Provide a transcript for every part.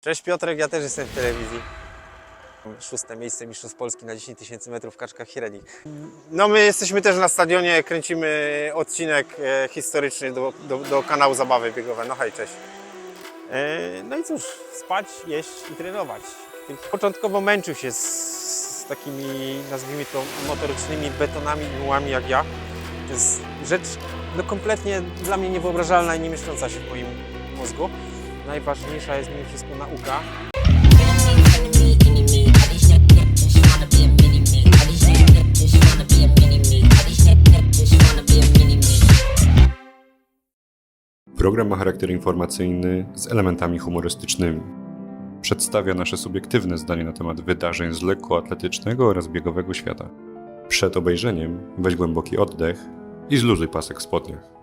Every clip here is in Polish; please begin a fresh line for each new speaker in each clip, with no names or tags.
Cześć Piotrek, ja też jestem w telewizji. Szóste miejsce Mistrzostw Polski na 10 tysięcy metrów w kaczkach średnich. No my jesteśmy też na stadionie, kręcimy odcinek e, historyczny do, do, do kanału Zabawy Biegowe. No hej, cześć. E, no i cóż, spać, jeść i trenować. Początkowo męczył się z, z takimi, nazwijmy to, motorycznymi betonami i mułami jak ja. To jest rzecz no, kompletnie dla mnie niewyobrażalna i nie mieszcząca się w moim mózgu. Najważniejsza jest mimo wszystko nauka.
Program ma charakter informacyjny z elementami humorystycznymi. Przedstawia nasze subiektywne zdanie na temat wydarzeń z lekkoatletycznego oraz biegowego świata. Przed obejrzeniem weź głęboki oddech i zluzuj pasek w spodniach.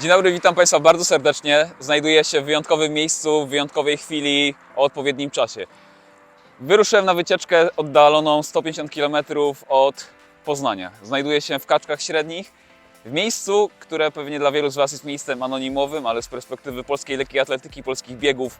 Dzień dobry, witam Państwa bardzo serdecznie. Znajduję się w wyjątkowym miejscu, w wyjątkowej chwili o odpowiednim czasie. Wyruszyłem na wycieczkę oddaloną 150 km od Poznania. Znajduję się w Kaczkach Średnich, w miejscu, które pewnie dla wielu z Was jest miejscem anonimowym, ale z perspektywy polskiej lekkiej atletyki, polskich biegów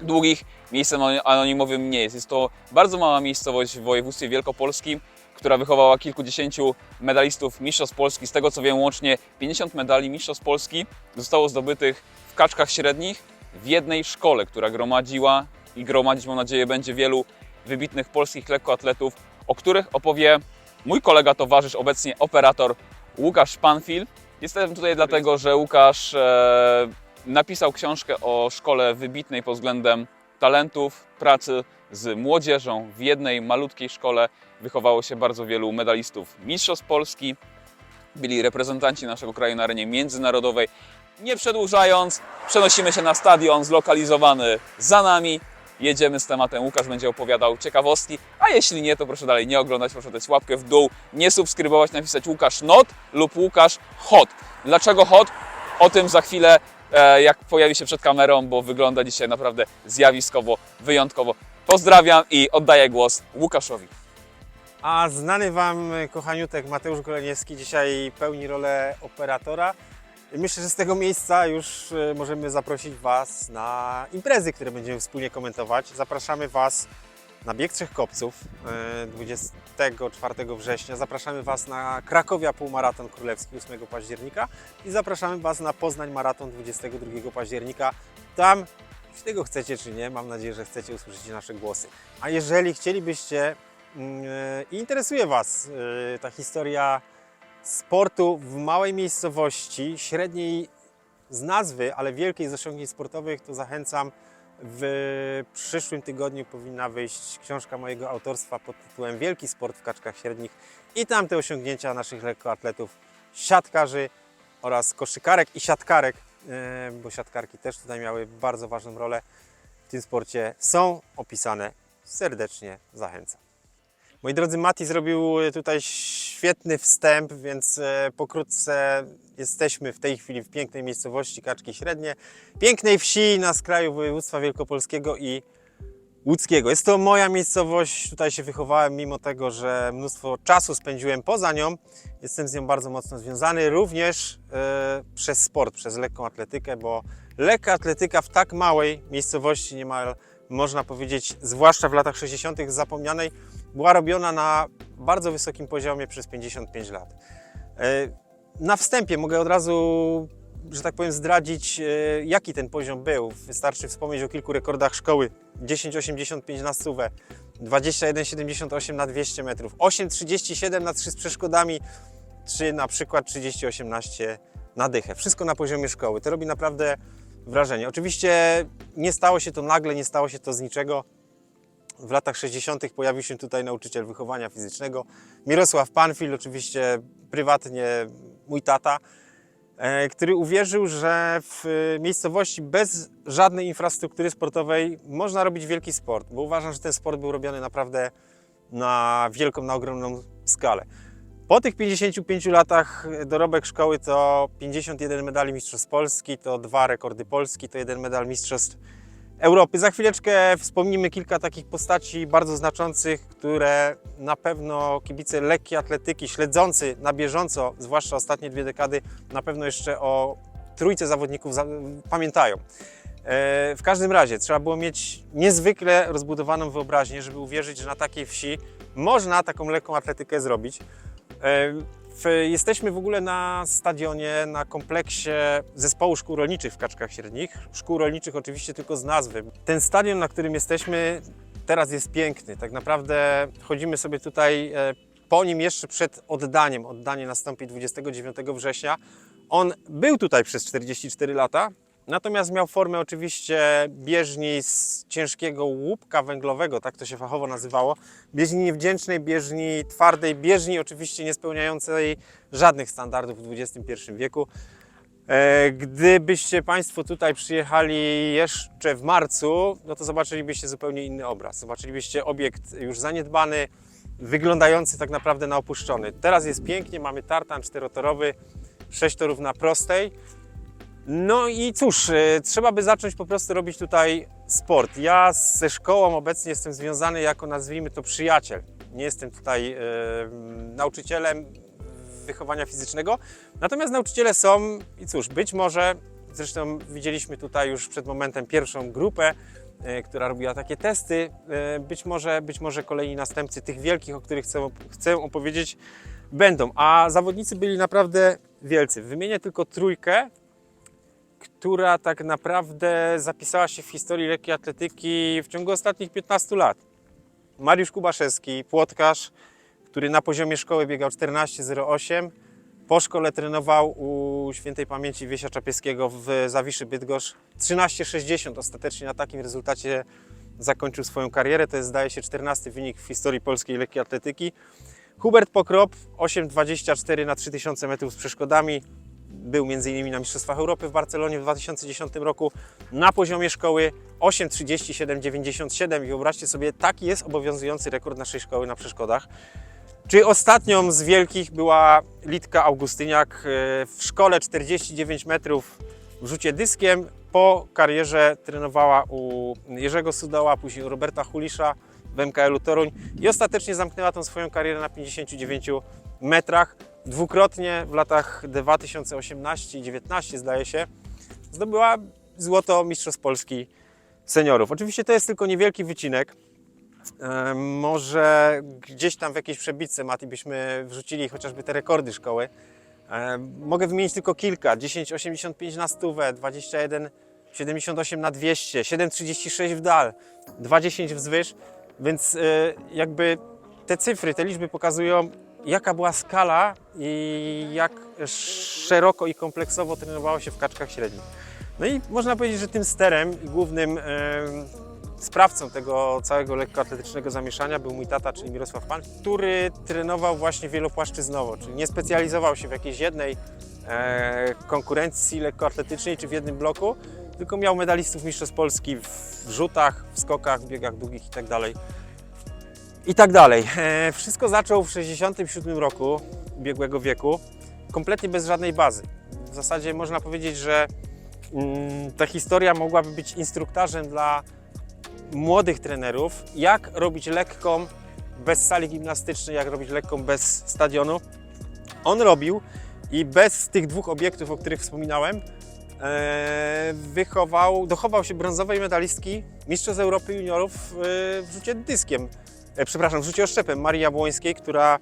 długich, miejscem anonimowym nie jest. Jest to bardzo mała miejscowość w województwie wielkopolskim, która wychowała kilkudziesięciu medalistów Mistrzostw Polski. Z tego co wiem, łącznie 50 medali Mistrzostw Polski zostało zdobytych w kaczkach średnich w jednej szkole, która gromadziła i gromadzić, mam nadzieję, będzie wielu wybitnych polskich lekkoatletów, o których opowie mój kolega, towarzysz, obecnie operator Łukasz Panfil. Jestem tutaj dlatego, że Łukasz e, napisał książkę o szkole wybitnej pod względem talentów, pracy z młodzieżą. W jednej malutkiej szkole wychowało się bardzo wielu medalistów Mistrzostw Polski. Byli reprezentanci naszego kraju na arenie międzynarodowej. Nie przedłużając, przenosimy się na stadion zlokalizowany za nami. Jedziemy z tematem, Łukasz będzie opowiadał ciekawostki, a jeśli nie, to proszę dalej nie oglądać, proszę dać łapkę w dół, nie subskrybować, napisać Łukasz Not lub Łukasz Hot. Dlaczego Hot? O tym za chwilę, e, jak pojawi się przed kamerą, bo wygląda dzisiaj naprawdę zjawiskowo, wyjątkowo. Pozdrawiam i oddaję głos Łukaszowi.
A znany Wam kochaniutek Mateusz Goleniewski dzisiaj pełni rolę operatora. Myślę, że z tego miejsca już e, możemy zaprosić Was na imprezy, które będziemy wspólnie komentować. Zapraszamy Was na Bieg Trzech Kopców e, 24 września. Zapraszamy Was na Krakowia Półmaraton Królewski 8 października i zapraszamy Was na Poznań Maraton 22 października. Tam, czy tego chcecie, czy nie, mam nadzieję, że chcecie usłyszeć nasze głosy. A jeżeli chcielibyście e, i interesuje Was e, ta historia sportu w małej miejscowości, średniej z nazwy, ale wielkiej z osiągnięć sportowych, to zachęcam. W przyszłym tygodniu powinna wyjść książka mojego autorstwa pod tytułem Wielki sport w kaczkach średnich i tam te osiągnięcia naszych lekkoatletów, siatkarzy oraz koszykarek i siatkarek, e, bo siatkarki też tutaj miały bardzo ważną rolę w tym sporcie, są opisane. Serdecznie zachęcam. Moi drodzy, Mati zrobił tutaj świetny wstęp, więc e, pokrótce jesteśmy w tej chwili w pięknej miejscowości Kaczki Średnie, pięknej wsi na skraju województwa wielkopolskiego i łódzkiego. Jest to moja miejscowość, tutaj się wychowałem, mimo tego, że mnóstwo czasu spędziłem poza nią. Jestem z nią bardzo mocno związany, również e, przez sport, przez lekką atletykę, bo lekka atletyka w tak małej miejscowości, niemal można powiedzieć, zwłaszcza w latach 60., zapomnianej, była robiona na bardzo wysokim poziomie przez 55 lat. E, Na wstępie mogę od razu, że tak powiem, zdradzić, e, jaki ten poziom był. Wystarczy wspomnieć o kilku rekordach szkoły. 10,85 na stówę, 21,78 na 200 metrów, 8,37 na 3 z przeszkodami, czy na przykład 30,18 na dychę. Wszystko na poziomie szkoły. To robi naprawdę wrażenie. Oczywiście nie stało się to nagle, nie stało się to z niczego. W latach 60. pojawił się tutaj nauczyciel wychowania fizycznego, Mirosław Panfil, oczywiście prywatnie mój tata, e, który uwierzył, że w e, miejscowości bez żadnej infrastruktury sportowej można robić wielki sport, bo uważam, że ten sport był robiony naprawdę na wielką, na ogromną skalę. Po tych 55 latach dorobek szkoły to 51 medali Mistrzostw Polski, to dwa rekordy Polski, to jeden medal Mistrzostw Europy. Za chwileczkę wspomnimy kilka takich postaci bardzo znaczących, które na pewno kibice lekkiej atletyki, śledzący na bieżąco, zwłaszcza ostatnie dwie dekady, na pewno jeszcze o trójce zawodników za- pamiętają. w każdym razie trzeba było mieć niezwykle rozbudowaną wyobraźnię, żeby uwierzyć, że na takiej wsi można taką lekką atletykę zrobić. Jesteśmy w ogóle na stadionie, na kompleksie zespołu szkół rolniczych w Kaczkach Średnich. Szkół rolniczych oczywiście tylko z nazwy. Ten stadion, na którym jesteśmy, teraz jest piękny. Tak naprawdę chodzimy sobie tutaj e, po nim jeszcze przed oddaniem. Oddanie nastąpi 29 września. On był tutaj przez 44 lata, natomiast miał formę oczywiście bieżni z ciężkiego łupka węglowego, tak to się fachowo nazywało. Bieżni niewdzięcznej, bieżni twardej, bieżni oczywiście nie spełniającej żadnych standardów w XXI wieku. E, Gdybyście Państwo tutaj przyjechali jeszcze w marcu, no to zobaczylibyście zupełnie inny obraz. Zobaczylibyście obiekt już zaniedbany, wyglądający tak naprawdę na opuszczony. Teraz jest pięknie, mamy tartan czterotorowy, sześć torów na prostej. No i cóż, e, trzeba by zacząć po prostu robić tutaj sport. Ja ze szkołą obecnie jestem związany jako, nazwijmy to, przyjaciel. Nie jestem tutaj e, nauczycielem wychowania fizycznego, natomiast nauczyciele są i cóż, być może, zresztą widzieliśmy tutaj już przed momentem pierwszą grupę, e, która robiła takie testy, e, być może, być może kolejni następcy tych wielkich, o których chcę, chcę opowiedzieć, będą. A zawodnicy byli naprawdę wielcy. Wymienię tylko trójkę, która tak naprawdę zapisała się w historii lekkiej atletyki w ciągu ostatnich 15 lat. Mariusz Kubaszewski, płotkarz, który na poziomie szkoły biegał 14,08. Po szkole trenował u świętej pamięci Wiesia Czapieskiego w Zawiszy Bydgoszcz 13,60. Ostatecznie na takim rezultacie zakończył swoją karierę. To jest zdaje się 14 wynik w historii polskiej lekkiej atletyki. Hubert Pokrop 8,24 na 3000 metrów z przeszkodami. Był m.in. na Mistrzostwach Europy w Barcelonie w 2010 roku na poziomie szkoły 8,37,97 i wyobraźcie sobie, taki jest obowiązujący rekord naszej szkoły na przeszkodach. Czy ostatnią z wielkich była Litka Augustyniak e, w szkole 49 metrów w rzucie dyskiem. Po karierze trenowała u Jerzego Sudała, później u Roberta Hulisza w MKL-u Toruń i ostatecznie zamknęła tą swoją karierę na 59 metrach. Dwukrotnie w latach 2018 i 2019 zdaje się zdobyła złoto Mistrzostw Polski seniorów. Oczywiście to jest tylko niewielki wycinek. Może gdzieś tam w jakiejś przebitce, Mati, byśmy wrzucili chociażby te rekordy szkoły. Mogę wymienić tylko kilka. 10,85 na stówę, 21,78 na 200, 7,36 w dal, 2,10 wzwyż. Więc e, jakby te cyfry, te liczby pokazują, jaka była skala i jak szeroko i kompleksowo trenowało się w kaczkach średnich. No i można powiedzieć, że tym sterem i głównym em, sprawcą tego całego lekkoatletycznego zamieszania był mój tata, czyli Mirosław Pan, który trenował właśnie wielopłaszczyznowo, czyli nie specjalizował się w jakiejś jednej e, konkurencji lekkoatletycznej czy w jednym bloku, tylko miał medalistów Mistrzostw Polski w rzutach, w skokach, w biegach długich itd. I tak dalej. E, wszystko zaczął w 67 roku ubiegłego wieku, kompletnie bez żadnej bazy. W zasadzie można powiedzieć, że mm, ta historia mogłaby być instruktarzem dla młodych trenerów, jak robić lekką bez sali gimnastycznej, jak robić lekką bez stadionu. On robił i bez tych dwóch obiektów, o których wspominałem, e, wychował, dochował się brązowej medalistki Mistrzostw Europy Juniorów e, w rzucie dyskiem, e, przepraszam, w rzucie oszczepem Marii Jabłońskiej, która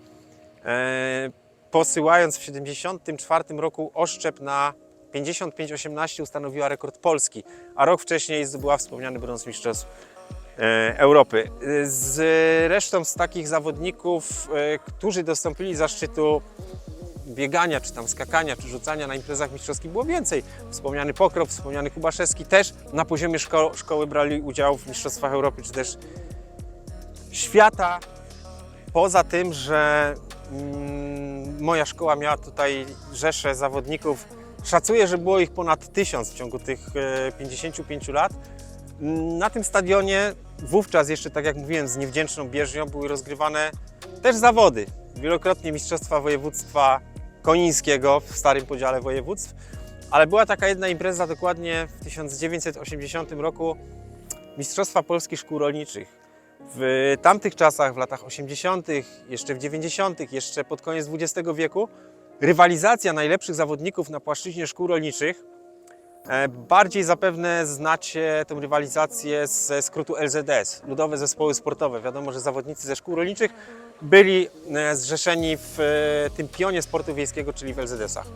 e, posyłając w 1974 roku oszczep na 55-18 ustanowiła rekord Polski, a rok wcześniej zdobyła wspomniany brąz mistrzostw e, Europy. E, Z resztą z takich zawodników, którzy dostąpili zaszczytu biegania, czy tam skakania, czy rzucania na imprezach mistrzowskich było więcej. Wspomniany Pokrop, wspomniany Kubaszewski też na poziomie szko szkoły brali udział w Mistrzostwach Europy, czy też świata. Poza tym, że mm, moja szkoła miała tutaj rzeszę zawodników, szacuję, że było ich ponad tysiąc w ciągu tych e, 55 lat. Mm, Na tym stadionie wówczas jeszcze, tak jak mówiłem, z niewdzięczną bieżnią były rozgrywane też zawody. Wielokrotnie Mistrzostwa Województwa Konińskiego w starym podziale województw, ale była taka jedna impreza dokładnie w 1980 roku Mistrzostwa Polskich Szkół Rolniczych. W tamtych czasach, w latach 80., jeszcze w 90., jeszcze pod koniec XX wieku, rywalizacja najlepszych zawodników na płaszczyźnie szkół rolniczych E, Bardziej zapewne znacie tę rywalizację ze skrótu LZS, Ludowe Zespoły Sportowe. Wiadomo, że zawodnicy ze szkół rolniczych byli e, zrzeszeni w e, tym pionie sportu wiejskiego, czyli w LZS-ach.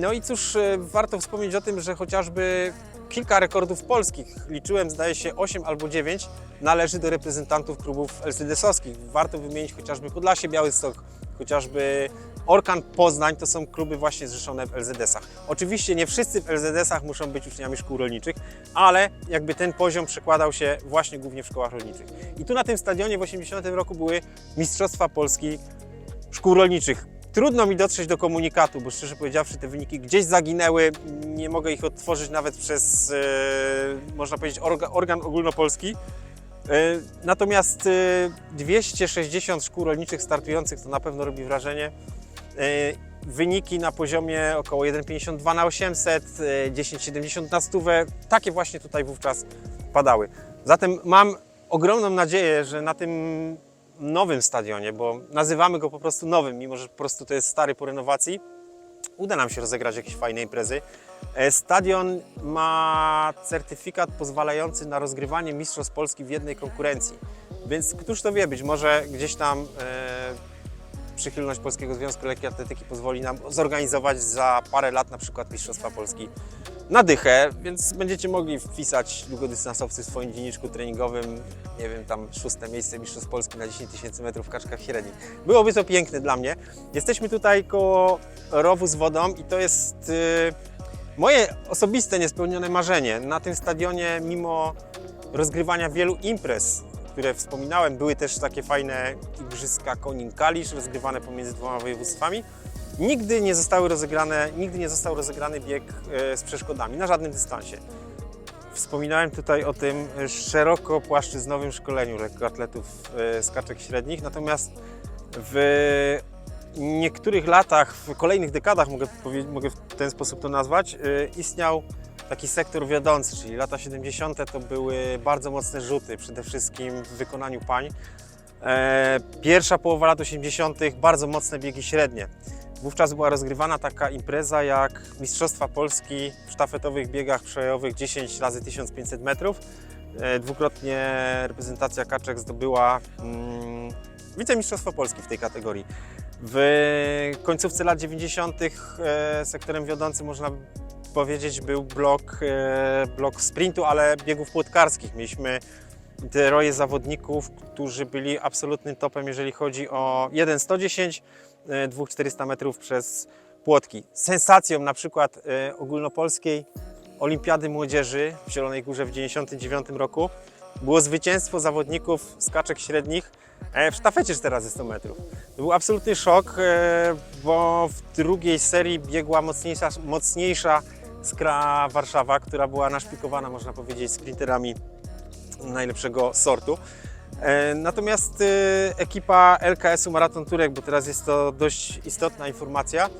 No i cóż, warto wspomnieć o tym, że chociażby kilka rekordów polskich, liczyłem zdaje się 8 albo 9, należy do reprezentantów klubów LZS-owskich. Warto wymienić chociażby Podlasie Białystok, chociażby Orkan Poznań, to są kluby właśnie zrzeszone w LZS-ach. Oczywiście nie wszyscy w LZS-ach muszą być uczniami szkół rolniczych, ale jakby ten poziom przekładał się właśnie głównie w szkołach rolniczych. I tu na tym stadionie w 80 roku były Mistrzostwa Polski Szkół Rolniczych. Trudno mi dotrzeć do komunikatu, bo szczerze powiedziawszy te wyniki gdzieś zaginęły. Nie mogę ich odtworzyć nawet przez, e, można powiedzieć, orga, organ ogólnopolski. E, Natomiast e, 260 szkół rolniczych startujących to na pewno robi wrażenie. E, Wyniki na poziomie około 1,52 na 800, e, 10,70 na stówę, takie właśnie tutaj wówczas padały. Zatem mam ogromną nadzieję, że na tym nowym stadionie, bo nazywamy go po prostu nowym, mimo że po prostu to jest stary po renowacji, uda nam się rozegrać jakieś fajne imprezy. E, Stadion ma certyfikat pozwalający na rozgrywanie Mistrzostw Polski w jednej konkurencji. Więc któż to wie, być może gdzieś tam e, przychylność Polskiego Związku Lekkiej Atletyki pozwoli nam zorganizować za parę lat na przykład Mistrzostwa Polski na dychę, więc będziecie mogli wpisać długodystansowcy w swoim dzienniczku treningowym, nie wiem, tam szóste miejsce Mistrzostw Polski na 10 tysięcy metrów w kaczkach średnich. Byłoby to piękne dla mnie. Jesteśmy tutaj koło rowu z wodą i to jest y, moje osobiste niespełnione marzenie. Na tym stadionie, mimo rozgrywania wielu imprez, które wspominałem, były też takie fajne igrzyska Konin Kalisz, rozgrywane pomiędzy dwoma województwami. Nigdy nie zostały rozegrane, nigdy nie został rozegrany bieg e, z przeszkodami na żadnym dystansie. Wspominałem tutaj o tym szeroko płaszczyznowym szkoleniu lekkoatletów e, skaczek średnich, natomiast w niektórych latach, w kolejnych dekadach, mogę, mogę w ten sposób to nazwać, e, istniał taki sektor wiodący, czyli lata 70. to były bardzo mocne rzuty, przede wszystkim w wykonaniu pań. Pierwsza połowa lat 80. bardzo mocne biegi średnie. Wówczas była rozgrywana taka impreza jak Mistrzostwa Polski w sztafetowych biegach przełajowych 10 razy 1500 metrów. E, Dwukrotnie reprezentacja kaczek zdobyła mm, wicemistrzostwo Polski w tej kategorii. W końcówce lat 90. e, sektorem wiodącym można powiedzieć był blok, e, blok sprintu, ale biegów płotkarskich. Mieliśmy te roje zawodników, którzy byli absolutnym topem, jeżeli chodzi o 1,110, e, 2,400 metrów przez płotki. Sensacją na przykład e, ogólnopolskiej Olimpiady Młodzieży w Zielonej Górze w 1999 roku było zwycięstwo zawodników skaczek średnich e, w sztafecie 4x100 metrów. To był absolutny szok, e, bo w drugiej serii biegła mocniejsza, mocniejsza Skra Warszawa, która była naszpikowana, można powiedzieć, sprinterami najlepszego sortu. E, Natomiast e, ekipa LKS-u Maraton Turek, bo teraz jest to dość istotna informacja,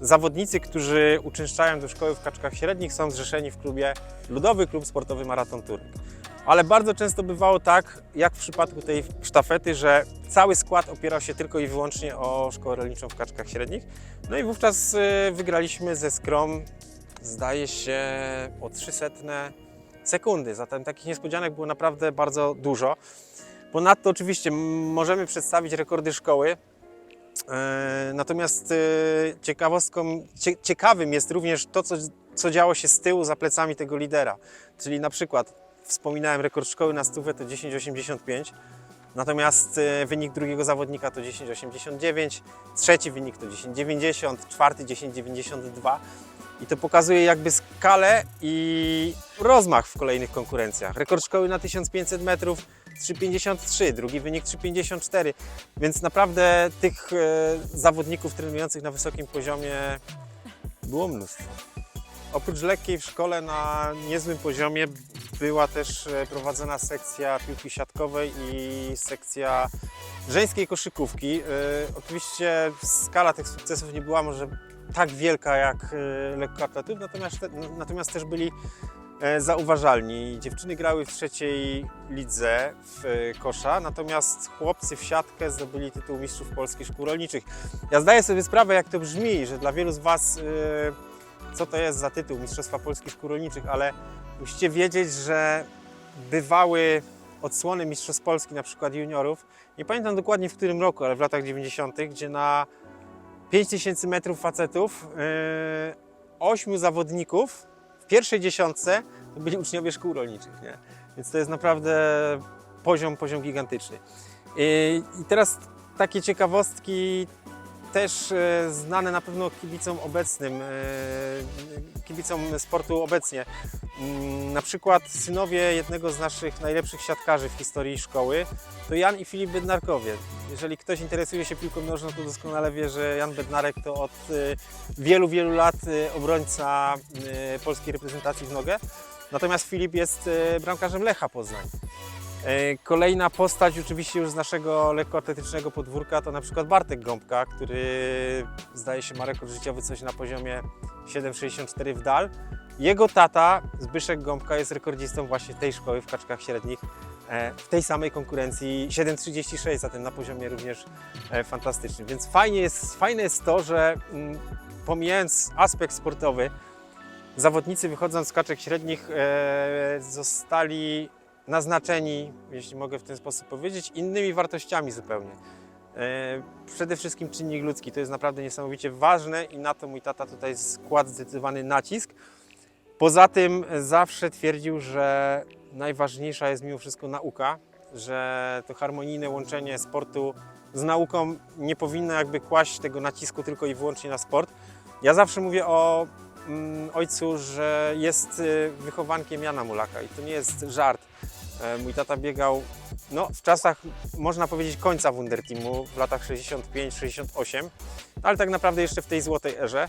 zawodnicy, którzy uczęszczają do szkoły w kaczkach średnich są zrzeszeni w klubie Ludowy Klub Sportowy Maraton Turek. Ale bardzo często bywało tak, jak w przypadku tej sztafety, że cały skład opierał się tylko i wyłącznie o szkołę rolniczą w kaczkach średnich. No i wówczas e, wygraliśmy ze Skrom, zdaje się, o 300 sekundy. Zatem takich niespodzianek było naprawdę bardzo dużo. Ponadto oczywiście możemy przedstawić rekordy szkoły. E, Natomiast e, ciekawostką, cie, ciekawym jest również to, co, co działo się z tyłu za plecami tego lidera. Czyli na przykład wspominałem rekord szkoły na stówę to 10,85. Natomiast e, wynik drugiego zawodnika to 10,89, trzeci wynik to 10,90, czwarty 10,92. I to pokazuje jakby skalę i rozmach w kolejnych konkurencjach. Rekord szkoły na 1500 metrów 3,53, drugi wynik 3,54, więc naprawdę tych e, zawodników trenujących na wysokim poziomie było mnóstwo. Oprócz lekkiej w szkole na niezłym poziomie była też e, prowadzona sekcja piłki siatkowej i sekcja żeńskiej koszykówki. E, Oczywiście skala tych sukcesów nie była może tak wielka jak e, lekkoatletów, natomiast, natomiast też byli e, zauważalni. Dziewczyny grały w trzeciej lidze w e, kosza, natomiast chłopcy w siatkę zdobyli tytuł mistrzów polskich szkół rolniczych. Ja zdaję sobie sprawę, jak to brzmi, że dla wielu z Was co to jest za tytuł Mistrzostwa Polski Szkół Rolniczych, ale musicie wiedzieć, że bywały odsłony Mistrzostw Polski, na przykład juniorów. Nie pamiętam dokładnie w którym roku, ale w latach 90., gdzie na 5000 metrów facetów yy, ośmiu zawodników w pierwszej dziesiątce to byli uczniowie szkół rolniczych. Nie? Więc to jest naprawdę poziom, poziom gigantyczny. I i teraz takie ciekawostki też e, znane na pewno kibicom obecnym, e, kibicom sportu obecnie. Mm, Na przykład synowie jednego z naszych najlepszych siatkarzy w historii szkoły to Jan i Filip Bednarkowie. Jeżeli ktoś interesuje się piłką nożną, to doskonale wie, że Jan Bednarek to od e, wielu, wielu lat obrońca polskiej reprezentacji w nogę. Natomiast Filip jest bramkarzem Lecha Poznań. E, Kolejna postać oczywiście już z naszego lekkoatletycznego podwórka to na przykład Bartek Gąbka, który zdaje się ma rekord życiowy coś na poziomie 7,64 w dal. Jego tata Zbyszek Gąbka jest rekordzistą właśnie tej szkoły w kaczkach średnich e, w tej samej konkurencji 7,36, zatem na poziomie również e, fantastycznym. Więc fajnie jest, fajne jest to, że mm, pomijając aspekt sportowy, zawodnicy wychodząc z kaczek średnich zostali naznaczeni, jeśli mogę w ten sposób powiedzieć, innymi wartościami zupełnie. E, Przede wszystkim czynnik ludzki to jest naprawdę niesamowicie ważne i na to mój tata tutaj składł zdecydowany nacisk. Poza tym zawsze twierdził, że najważniejsza jest mimo wszystko nauka, że to harmonijne łączenie sportu z nauką nie powinno jakby kłaść tego nacisku tylko i wyłącznie na sport. Ja zawsze mówię o mm, ojcu, że jest y, wychowankiem Jana Mulaka i to nie jest żart. E, Mój tata biegał no, w czasach, można powiedzieć, końca Wunderteamu, w latach 65-68, ale tak naprawdę jeszcze w tej złotej erze.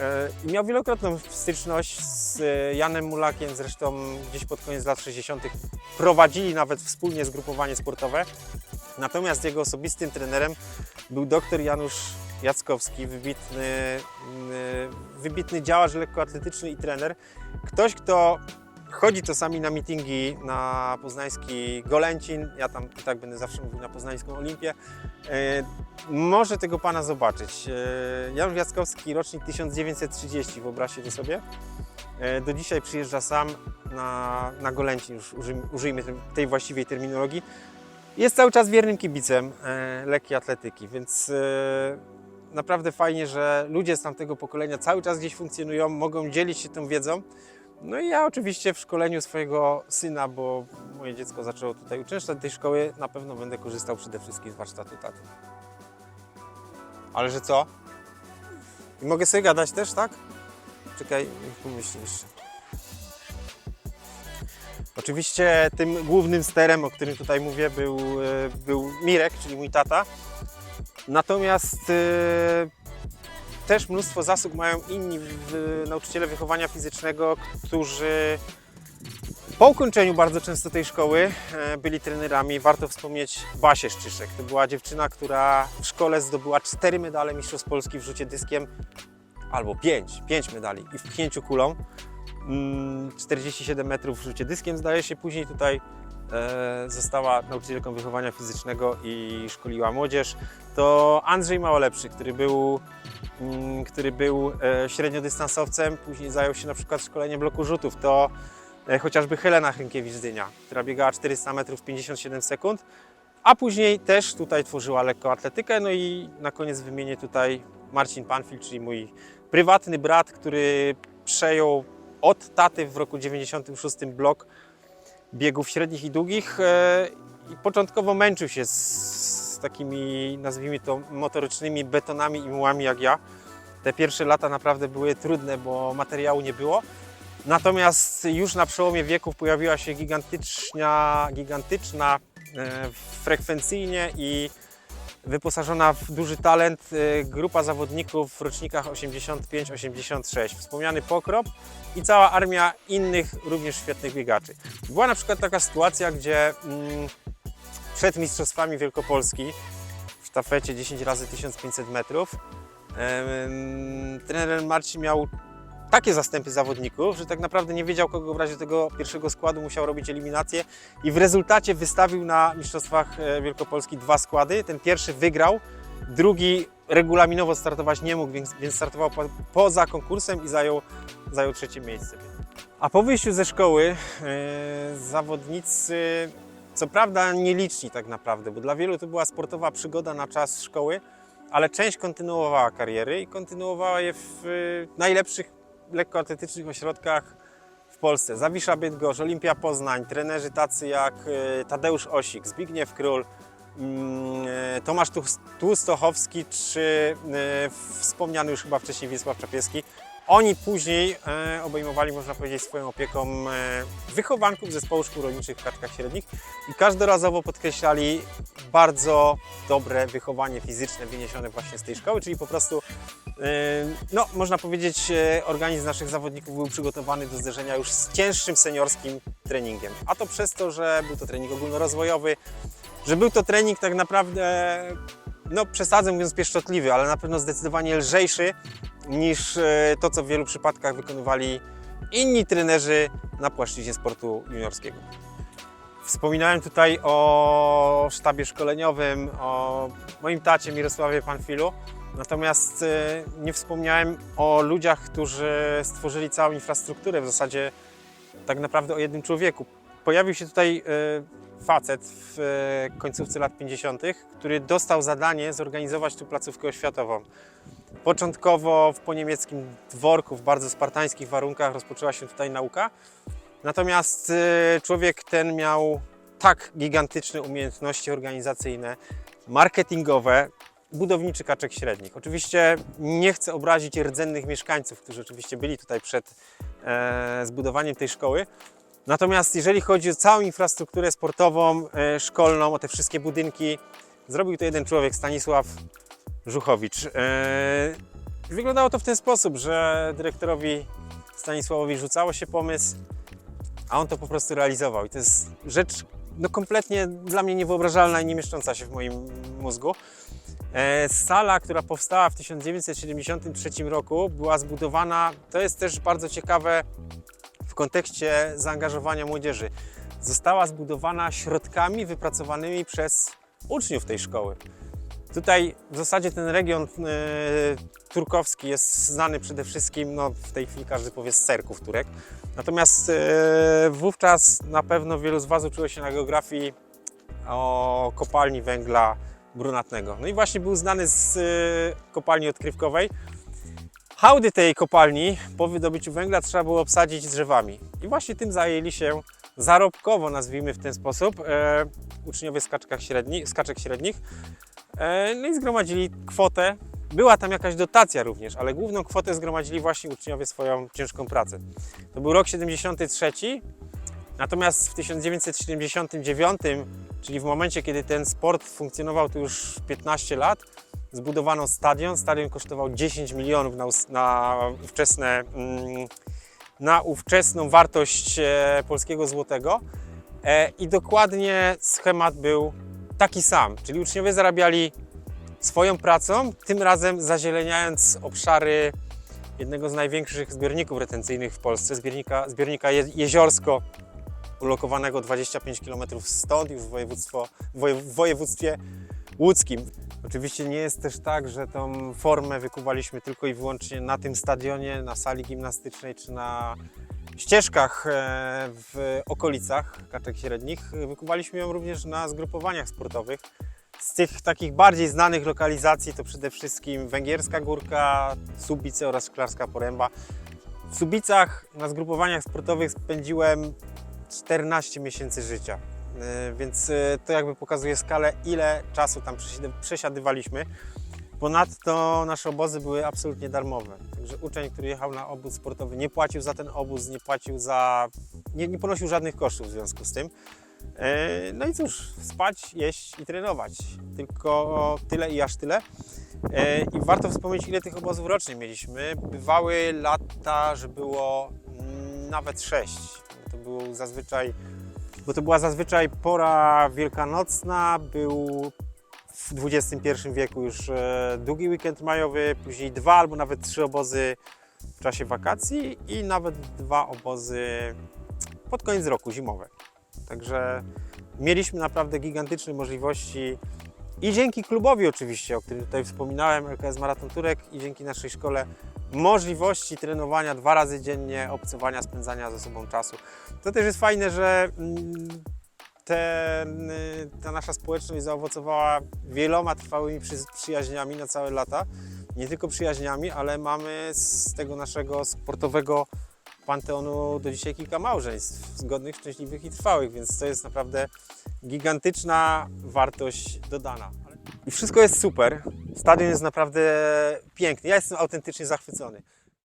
E, I miał wielokrotną styczność z e, Janem Mulakiem, zresztą gdzieś pod koniec lat 60. prowadzili nawet wspólnie zgrupowanie sportowe. Natomiast jego osobistym trenerem był dr Janusz Jackowski, wybitny, mm, wybitny działacz lekkoatletyczny i trener. Ktoś, kto chodzi czasami na meetingi na poznański Golęcin, ja tam i tak będę zawsze mówił na poznańską Olimpię, e, może tego pana zobaczyć. E, Janusz Jackowski, rocznik 1930, wyobraźcie to sobie. E, Do dzisiaj przyjeżdża sam na, na Golęcin, już użyj- użyjmy tej- właściwej terminologii. Jest cały czas wiernym kibicem lekkiej atletyki, więc naprawdę fajnie, że ludzie z tamtego pokolenia cały czas gdzieś funkcjonują, mogą dzielić się tą wiedzą. No i ja oczywiście w szkoleniu swojego syna, bo moje dziecko zaczęło tutaj uczęszczać tej szkoły, na pewno będę korzystał przede wszystkim z warsztatu taty. Ale że co? I mogę sobie gadać też, tak? Czekaj, niech pomyślę jeszcze. Oczywiście tym głównym sterem, o którym tutaj mówię, był, e, był Mirek, czyli mój tata. Natomiast e, też mnóstwo zasług mają inni nauczyciele wychowania fizycznego, którzy po ukończeniu bardzo często tej szkoły e, byli trenerami. Warto wspomnieć Basię Szczyszek. To była dziewczyna, która w szkole zdobyła cztery medale Mistrzostw Polski w rzucie dyskiem, albo pięć, pięć medali i w pchnięciu kulą. Mm, 47 metrów w rzucie dyskiem zdaje się. Później tutaj e, została nauczycielką wychowania fizycznego i szkoliła młodzież. To Andrzej Małolepszy, który był mm, który był e, średniodystansowcem, później zajął się na przykład szkoleniem bloku rzutów, to e, chociażby Helena Hrynkiewicz-Dynia, która biegała 400 metrów w 57 sekund, a później też tutaj tworzyła lekkoatletykę, no i na koniec wymienię tutaj Marcin Panfil, czyli mój prywatny brat, który przejął od taty w roku 96 blok biegów średnich i długich e, i początkowo męczył się z, z takimi, nazwijmy to, motorycznymi betonami i mułami jak ja. Te pierwsze lata naprawdę były trudne, bo materiału nie było. Natomiast już na przełomie wieków pojawiła się gigantyczna, gigantyczna e, frekwencyjnie i wyposażona w duży talent e, grupa zawodników w rocznikach 85-86. Wspomniany Pokrop i cała armia innych również świetnych biegaczy. Była na przykład taka sytuacja, gdzie mm, przed Mistrzostwami Wielkopolski w sztafecie 10 razy 1500 metrów trener Marcin miał takie zastępy zawodników, że tak naprawdę nie wiedział, kogo brać do tego pierwszego składu, musiał robić eliminację i w rezultacie wystawił na Mistrzostwach e, Wielkopolski dwa składy. Ten pierwszy wygrał, drugi regulaminowo startować nie mógł, więc, więc startował po, poza konkursem i zajął, zajął trzecie miejsce. A po wyjściu ze szkoły e, zawodnicy, co prawda nieliczni tak naprawdę, bo dla wielu to była sportowa przygoda na czas szkoły, ale część kontynuowała kariery i kontynuowała je w e, najlepszych lekkoatletycznych ośrodkach w Polsce. Zawisza Bydgoszcz, Olimpia Poznań, trenerzy tacy jak e, Tadeusz Osik, Zbigniew Król, mm, e, Tomasz Tłustochowski czy wspomniany już chyba wcześniej Wiesław Czapieski. Oni później e, obejmowali, można powiedzieć, swoją opieką e, wychowanków zespołu szkół rolniczych w kaczkach średnich i każdorazowo podkreślali bardzo dobre wychowanie fizyczne wyniesione właśnie z tej szkoły, czyli po prostu, e, no można powiedzieć, organizm naszych zawodników był przygotowany do zderzenia już z cięższym seniorskim treningiem. A to przez to, że był to trening ogólnorozwojowy, że był to trening tak naprawdę, no przesadzę mówiąc pieszczotliwy, ale na pewno zdecydowanie lżejszy niż e, to, co w wielu przypadkach wykonywali inni trenerzy na płaszczyźnie sportu juniorskiego. Wspominałem tutaj o sztabie szkoleniowym, o moim tacie Mirosławie Panfilu, natomiast e, nie wspomniałem o ludziach, którzy stworzyli całą infrastrukturę, w zasadzie tak naprawdę o jednym człowieku. Pojawił się tutaj e, facet w końcówce lat 50., który dostał zadanie zorganizować tu placówkę oświatową. Początkowo w poniemieckim dworku, w bardzo spartańskich warunkach rozpoczęła się tutaj nauka. Natomiast e, człowiek ten miał tak gigantyczne umiejętności organizacyjne, marketingowe, budowniczy kaczek średnich. Oczywiście nie chcę obrazić rdzennych mieszkańców, którzy oczywiście byli tutaj przed e, zbudowaniem tej szkoły. Natomiast jeżeli chodzi o całą infrastrukturę sportową, e, szkolną, o te wszystkie budynki, zrobił to jeden człowiek, Stanisław Żuchowicz. E, Wyglądało to w ten sposób, że dyrektorowi Stanisławowi rzucało się pomysł, a on to po prostu realizował. I to jest rzecz no, kompletnie dla mnie niewyobrażalna i nie mieszcząca się w moim mózgu. E, Sala, która powstała w 1973 roku, była zbudowana, to jest też bardzo ciekawe w kontekście zaangażowania młodzieży. Została zbudowana środkami wypracowanymi przez uczniów tej szkoły. Tutaj w zasadzie ten region e, turkowski jest znany przede wszystkim, no w tej chwili każdy powie z serków Turek. Natomiast e, wówczas na pewno wielu z Was uczyło się na geografii o kopalni węgla brunatnego. No i właśnie był znany z e, kopalni odkrywkowej. Hałdy tej kopalni po wydobyciu węgla trzeba było obsadzić drzewami. I właśnie tym zajęli się zarobkowo, nazwijmy w ten sposób, e, uczniowie z, kaczkach średni, średnich. E, no i zgromadzili kwotę. Była tam jakaś dotacja również, ale główną kwotę zgromadzili właśnie uczniowie swoją ciężką pracę. To był rok 73, natomiast w 1979, czyli w momencie, kiedy ten sport funkcjonował tu już 15 lat, zbudowano stadion. Stadion kosztował 10 milionów na, na mm, na ówczesną wartość e, polskiego złotego. E, I dokładnie schemat był taki sam, czyli uczniowie zarabiali swoją pracą, tym razem zazieleniając obszary jednego z największych zbiorników retencyjnych w Polsce, zbiornika, zbiornika Je- Jeziorsko, ulokowanego 25 km stąd, już w, województwo, w woje- w województwie łódzkim. Oczywiście nie jest też tak, że tą formę wykuwaliśmy tylko i wyłącznie na tym stadionie, na sali gimnastycznej czy na ścieżkach e, w okolicach kaczek średnich. Wykuwaliśmy ją również na zgrupowaniach sportowych. Z tych takich bardziej znanych lokalizacji to przede wszystkim Węgierska Górka, Subice oraz Szklarska Poręba. W Subicach na zgrupowaniach sportowych spędziłem 14 miesięcy życia. E, Więc e, to jakby pokazuje skalę, ile czasu tam przesiady- przesiadywaliśmy. Ponadto nasze obozy były absolutnie darmowe. Także uczeń, który jechał na obóz sportowy, nie płacił za ten obóz, nie płacił za. nie, nie ponosił żadnych kosztów w związku z tym. E, No i cóż, spać, jeść i trenować. Tylko tyle i aż tyle. E, I warto wspomnieć, ile tych obozów rocznie mieliśmy. Bywały lata, że było mm, nawet sześć. To był zazwyczaj, bo to była zazwyczaj pora wielkanocna, był w XXI wieku już e, długi weekend majowy, później dwa albo nawet trzy obozy w czasie wakacji i nawet dwa obozy pod koniec roku zimowe. Także mieliśmy naprawdę gigantyczne możliwości I dzięki klubowi oczywiście, o którym tutaj wspominałem, LKS Maraton Turek i dzięki naszej szkole możliwości trenowania dwa razy dziennie, obcowania, spędzania ze sobą czasu. To też jest fajne, że ten, y, ta nasza społeczność zaowocowała wieloma trwałymi przy, przyjaźniami na całe lata. Nie tylko przyjaźniami, ale mamy z tego naszego sportowego panteonu do dzisiaj kilka małżeństw zgodnych, szczęśliwych i trwałych, więc to jest naprawdę gigantyczna wartość dodana. I wszystko jest super. Stadion jest naprawdę piękny. Ja jestem autentycznie zachwycony.